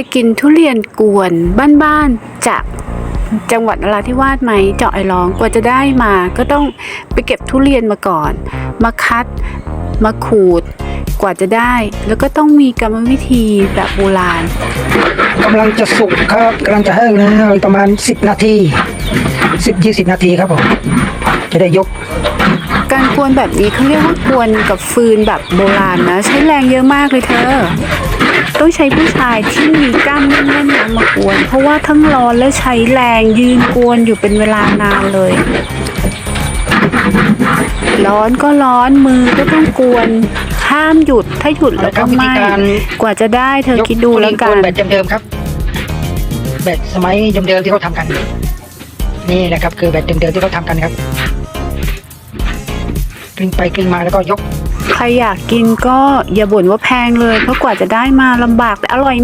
ยกินทุเรียนกวนบ้านๆจากจังหวัดนราธิวาสไหมเจาะไอร้องกว่าจะได้มาก็ต้องไปเก็บทุเรียนมาก่อน มาคัด มาขูด กว่าจะได้ แล้วก็ต้องมีกรรมวิธีแบบโบราณกำลังจะสุกครับกำลังจะแห้งแล้วอีกประมาณ 10 นาที 10 20 นาทีครับผมจะได้ยก การกวนแบบนี้เขาเรียกว่ากวนกับฟืนแบบโบราณนะ ใช้แรงเยอะมากเลยเธอ ต้องใช้ผู้ชายที่มีกล้ามแน่นๆนมากวน เพราะว่าทั้งร้อนและใช้แรงยืนกวนอยู่เป็นเวลานานเลย ร้อนก็ร้อนมือก็ต้องกวนห้ามหยุดถ้าหยุดแล้วก็ไมเอาละครับวิธีกว่าจะได้เธอกคิดดูแล้วกันแบบเดิมๆครับ แบบสมัยเดิมๆที่เขาทำกัน นี่แหละครับ คือแบบเดิมๆที่เขาทำกันครับกลิ้งไปกลิ้งมาแล้วก็ยก ใครอยากกินก็อย่าบ่นว่าแพงเลย เพราะกว่าจะได้มาลำบากแต่อร่อยมาก